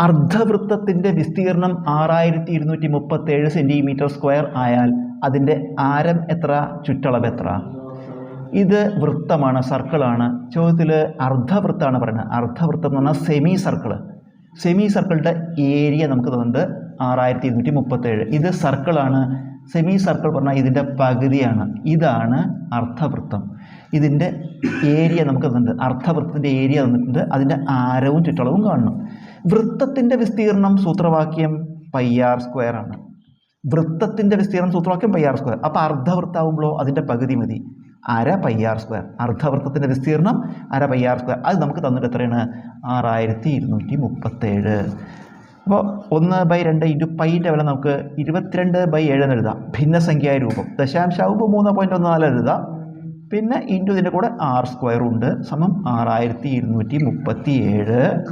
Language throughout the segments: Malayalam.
അർദ്ധവൃത്തത്തിന്റെ വിസ്തീർണം ആറായിരത്തി ഇരുന്നൂറ്റി മുപ്പത്തേഴ് സെന്റിമീറ്റർ സ്ക്വയർ ആയാൽ അതിന്റെ ആരം എത്ര? ചുറ്റളവ് എത്ര? ഇത് വൃത്തമാണ് സർക്കിളാണ്. ചോദ്യത്തിൽ അർദ്ധവൃത്തമാണ് പറയുന്നത്. അർദ്ധവൃത്തം എന്ന് പറഞ്ഞാൽ സെമി സർക്കിൾ സെമി സർക്കിളിന്റെ ഏരിയ നമുക്ക് തന്നത് ആറായിരത്തി ഇരുന്നൂറ്റി മുപ്പത്തേഴ് ഇത് സർക്കിളാണ്. സെമി സർക്കിൾ പറഞ്ഞാൽ ഇതിന്റെ പകുതിയാണ്. ഇതാണ് അർത്ഥവൃത്തം. ഇതിന്റെ ഏരിയ നമുക്ക് തന്നിട്ടുണ്ട് അർത്ഥവൃത്തത്തിന്റെ ഏരിയ തന്നിട്ടുണ്ട്. അതിന്റെ ആരവും ചുറ്റളവും കാണണം. വൃത്തത്തിന്റെ വിസ്തീർണം സൂത്രവാക്യം പൈ ആർ സ്ക്വയർ ആണ്. വൃത്തത്തിന്റെ വിസ്തീർണം സൂത്രവാക്യം പൈ ആർ സ്ക്വയർ. അപ്പോൾ അർദ്ധവൃത്താവുമ്പോൾ അതിന്റെ പകുതി മതി. അര പൈ ആർ സ്ക്വയർ. അർദ്ധവൃത്തത്തിന്റെ വിസ്തീർണം അര പൈ ആർ സ്ക്വയർ. അത് നമുക്ക് തന്നിട്ട് എത്രയാണ്? ആറായിരത്തി ഇരുന്നൂറ്റി മുപ്പത്തേഴ്. അപ്പോൾ ഒന്ന് ബൈ രണ്ട് ഇന്റു പൈന്റെ വില നമുക്ക് ഇരുപത്തിരണ്ട് ബൈ ഏഴ് എന്ന് എഴുതാം. ഭിന്നസംഖ്യായ രൂപം. ദശാംശാവുമ്പോൾ മൂന്ന് പോയിന്റ് ഒന്ന് നാല് എഴുതാം. പിന്നെ ഇന്റു ഇതിന്റെ കൂടെ ആർ സ്ക്വയർ ഉണ്ട്. സമം ആറായിരത്തി ഇരുന്നൂറ്റി മുപ്പത്തി ഏഴ്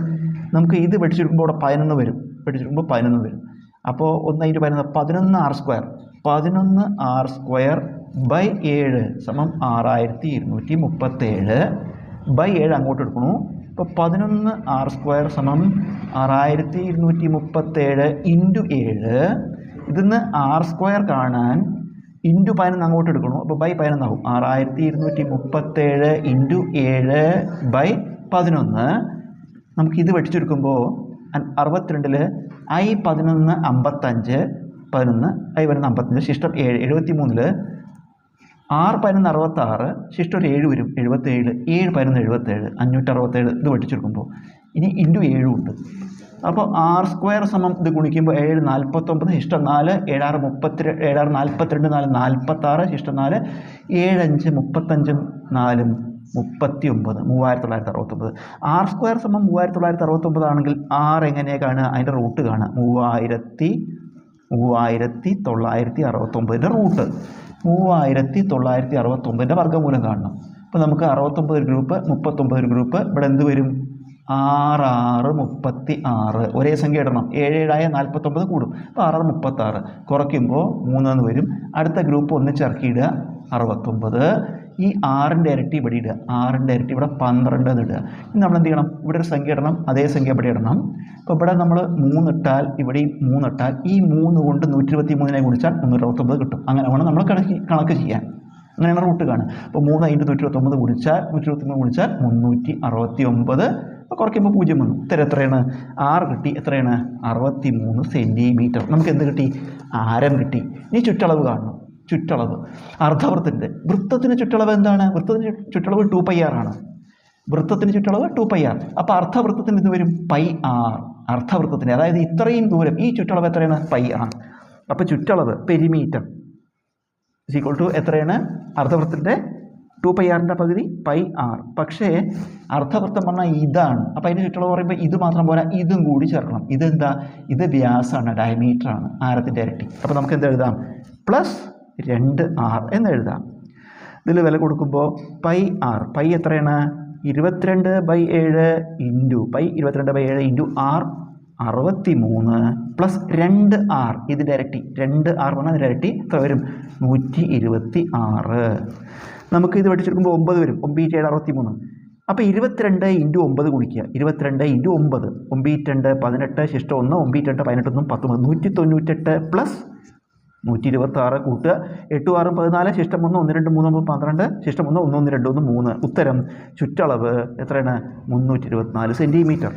നമുക്ക് ഇത് വെടിച്ചെടുക്കുമ്പോൾ ഇവിടെ പതിനൊന്ന് വരും. വെടിച്ചെടുക്കുമ്പോൾ പതിനൊന്ന് വരും. അപ്പോൾ ഒന്ന് ഇന്റു പതിനൊന്ന് പതിനൊന്ന് ആർ സ്ക്വയർ. പതിനൊന്ന് ആർ സ്ക്വയർ ബൈ ഏഴ് സമം ആറായിരത്തി ഇരുന്നൂറ്റി മുപ്പത്തേഴ് ബൈ ഏഴ് അങ്ങോട്ട് എടുക്കണു. ഇപ്പോൾ പതിനൊന്ന് ആർ സ്ക്വയർ സമം ആറായിരത്തി ഇരുന്നൂറ്റി മുപ്പത്തേഴ് ഇന്റു ഏഴ്. ഇതിന്ന് ആർ സ്ക്വയർ കാണാൻ ഇന്റു പതിനൊന്ന് അങ്ങോട്ട് എടുക്കണു? അപ്പോൾ ബൈ പതിനൊന്നാവും ആറായിരത്തി ഇരുന്നൂറ്റി മുപ്പത്തേഴ് ഇന്റു ഏഴ് ബൈ പതിനൊന്ന്. നമുക്കിത് വെടിച്ചെടുക്കുമ്പോൾ അറുപത്തിരണ്ടിൽ ഐ പതിനൊന്ന് അമ്പത്തഞ്ച് പതിനൊന്ന് ഐ വരുന്ന അമ്പത്തഞ്ച് ശിഷ്ടം ഏഴ് എഴുപത്തി മൂന്നിൽ ആറ് പതിനൊന്ന് അറുപത്താറ് ശിഷ്ടം ഒരു ഏഴ് വരും എഴുപത്തേഴ് ഏഴ് പതിനൊന്ന് എഴുപത്തേഴ് അഞ്ഞൂറ്റി അറുപത്തേഴ് ഇത് പഠിച്ചെടുക്കുമ്പോൾ ഇനി ഇന്റു ഏഴും ഉണ്ട്. അപ്പോൾ ആർ സ്ക്വയർ സമം ഇത് ഗുണിക്കുമ്പോൾ ഏഴ് നാൽപ്പത്തൊമ്പത് ഇഷ്ടം നാല് ഏഴാറ് മുപ്പത്തി ഏഴാറ് നാൽപ്പത്തിരണ്ട് നാല് നാൽപ്പത്താറ് ഇഷ്ടം നാല് ഏഴഞ്ച് മുപ്പത്തഞ്ചും നാലും മുപ്പത്തി ഒമ്പത് മൂവായിരത്തി തൊള്ളായിരത്തി അറുപത്തൊമ്പത്. ആർ സ്ക്വയർ സമം മൂവായിരത്തി തൊള്ളായിരത്തി അറുപത്തൊമ്പത് ആണെങ്കിൽ ആർ എങ്ങനെയാണ് കാണുക? അതിന്റെ റൂട്ട് കാണുക. മൂവായിരത്തി മൂവായിരത്തി തൊള്ളായിരത്തി അറുപത്തൊമ്പതിന്റെ റൂട്ട്. മൂവായിരത്തി തൊള്ളായിരത്തി അറുപത്തൊമ്പതിന്റെ വർഗമൂലം കാണണം. അപ്പോൾ നമുക്ക് അറുപത്തൊമ്പത് ഒരു ഗ്രൂപ്പ് മുപ്പത്തൊമ്പത് ഒരു ഗ്രൂപ്പ് ഇവിടെ എന്ത് വരും? ആറ് ആറ് മുപ്പത്തി ആറ് ഒരേ സംഖ്യ ഇടണം. ഏഴ് ഏഴായ നാൽപ്പത്തൊമ്പത് കൂടും. അപ്പോൾ ആറ് മുപ്പത്താറ്. കുറയ്ക്കുമ്പോൾ മൂന്നെന്ന് വരും. അടുത്ത ഗ്രൂപ്പ് ഒന്നിച്ചിറക്കിയിടുക അറുപത്തൊമ്പത്. ഈ ആറിന്റെ ഇരട്ടി ഇവിടെ ഇടുക. ആറിന്റെ ഇരട്ടി ഇവിടെ പന്ത്രണ്ട് എന്ന് ഇടുക. നമ്മൾ എന്ത് ചെയ്യണം? ഇവിടെ ഒരു സംഖ്യ ഇടണം. അതേ സംഖ്യ ഇവിടെ ഇടണം. അപ്പോൾ ഇവിടെ നമ്മൾ മൂന്നിട്ടാൽ ഇവിടെയും മൂന്നിട്ടാൽ ഈ മൂന്ന് കൊണ്ട് നൂറ്റി ഇരുപത്തി മൂന്നിനെ ഗുണിച്ചാൽ മുന്നൂറ്റി അറുപത്തൊമ്പത് കിട്ടും. അങ്ങനെ വേണം നമ്മൾ കണക്ക് കണക്ക് ചെയ്യാൻ. അങ്ങനെയാണ് റൂട്ട് കാണുക. അപ്പോൾ മൂന്ന് അതിന്റെ നൂറ്റി ഇരുപത്തൊമ്പത് ഗുണിച്ചാൽ നൂറ്റി ഇരുപത്തൊമ്പത് ഗുണിച്ചാൽ മുന്നൂറ്റി അറുപത്തി ഒമ്പത് അപ്പോൾ കുറയ്ക്കുമ്പോൾ പൂജ്യം വന്നു. ഉത്തരം എത്രയാണ്? ആറ് കിട്ടി. എത്രയാണ്? അറുപത്തി മൂന്ന് സെന്റിമീറ്റർ നമുക്ക് എന്ത് കിട്ടി? ആരം കിട്ടി. ഇനി ചുറ്റളവ് കാണണം. ചുറ്റളവ്. അർദ്ധവൃത്തത്തിന്റെ വൃത്തത്തിന് ചുറ്റളവ് എന്താണ്? വൃത്തത്തിന് ചുറ്റളവ് ടു പൈ ആർ ആണ്. വൃത്തത്തിന് ചുറ്റളവ് ടു പൈ ആർ അപ്പോൾ അർദ്ധവൃത്തത്തിന് ഇത് വരും? പൈ ആർ അർദ്ധവൃത്തത്തിന് അതായത് ഇത്രയും ദൂരം ഈ ചുറ്റളവ് എത്രയാണ്? പൈ ആണ്. അപ്പോൾ ചുറ്റളവ് പെരിമീറ്റർ ഈക്വൾ ടു എത്രയാണ്? അർദ്ധവൃത്തത്തിന്റെ ടു പൈ ആറിന്റെ പകുതി പൈ ആർ പക്ഷേ അർത്ഥവൃത്തം പറഞ്ഞാൽ ഇതാണ്. അപ്പോൾ അതിന്റെ ചുറ്റളവ് പറയുമ്പോൾ ഇത് മാത്രം പോരാ ഇതും കൂടി ചേർക്കണം. ഇതെന്താ? ഇത് വ്യാസമാണ് ഡയമീറ്റർ ആണ് ആരത്തിന്റെ ഇരട്ടി. അപ്പോൾ നമുക്ക് എന്ത് എഴുതാം? പ്ലസ് രണ്ട് ആർ എന്ന് എഴുതാം. ഇതിൽ വില കൊടുക്കുമ്പോൾ പൈ ആർ പൈ എത്രയാണ്? ഇരുപത്തിരണ്ട് ബൈ ഏഴ് ഇന്റു പൈ ഇരുപത്തിരണ്ട് ബൈ ഏഴ് ഇന്റു ആർ അറുപത്തി മൂന്ന് പ്ലസ് രണ്ട് ആർ ഇതിന്റെ ഇരട്ടി രണ്ട് ആർ പറഞ്ഞാൽ ഡയറക്റ്റി ഇരട്ടി എത്ര വരും? നൂറ്റി ഇരുപത്തി ആറ് നമുക്ക് ഇത് പഠിച്ചെടുക്കുമ്പോൾ ഒമ്പത് വരും. ഒമ്പീറ്റ് ഏഴ് അറുപത്തി മൂന്ന് അപ്പോൾ ഇരുപത്തിരണ്ട് ഇന്റു ഒമ്പത് കുടിക്കുക ഇരുപത്തിരണ്ട് ഇന്റു ഒമ്പത്. ഒമ്പീറ്റ് രണ്ട് പതിനെട്ട് ശിഷ്ടം ഒന്ന് ഒമ്പീറ്റ് രണ്ട് പതിനെട്ടൊന്നും പത്തൊമ്പത്. നൂറ്റി തൊണ്ണൂറ്റെട്ട് പ്ലസ് നൂറ്റി ഇരുപത്തി ആറ് കൂട്ടുക. എട്ട് ആറും പതിനാല് ശിഷ്ടം ഒന്ന് ഒന്ന് രണ്ട് മൂന്ന് ഒമ്പത് പന്ത്രണ്ട് ശിഷ്ടം ഒന്ന് ഒന്ന് ഒന്ന് രണ്ട് ഒന്ന് മൂന്ന്. ഉത്തരം ചുറ്റളവ് എത്രയാണ്? മുന്നൂറ്റി ഇരുപത്തിനാല് സെന്റിമീറ്റർ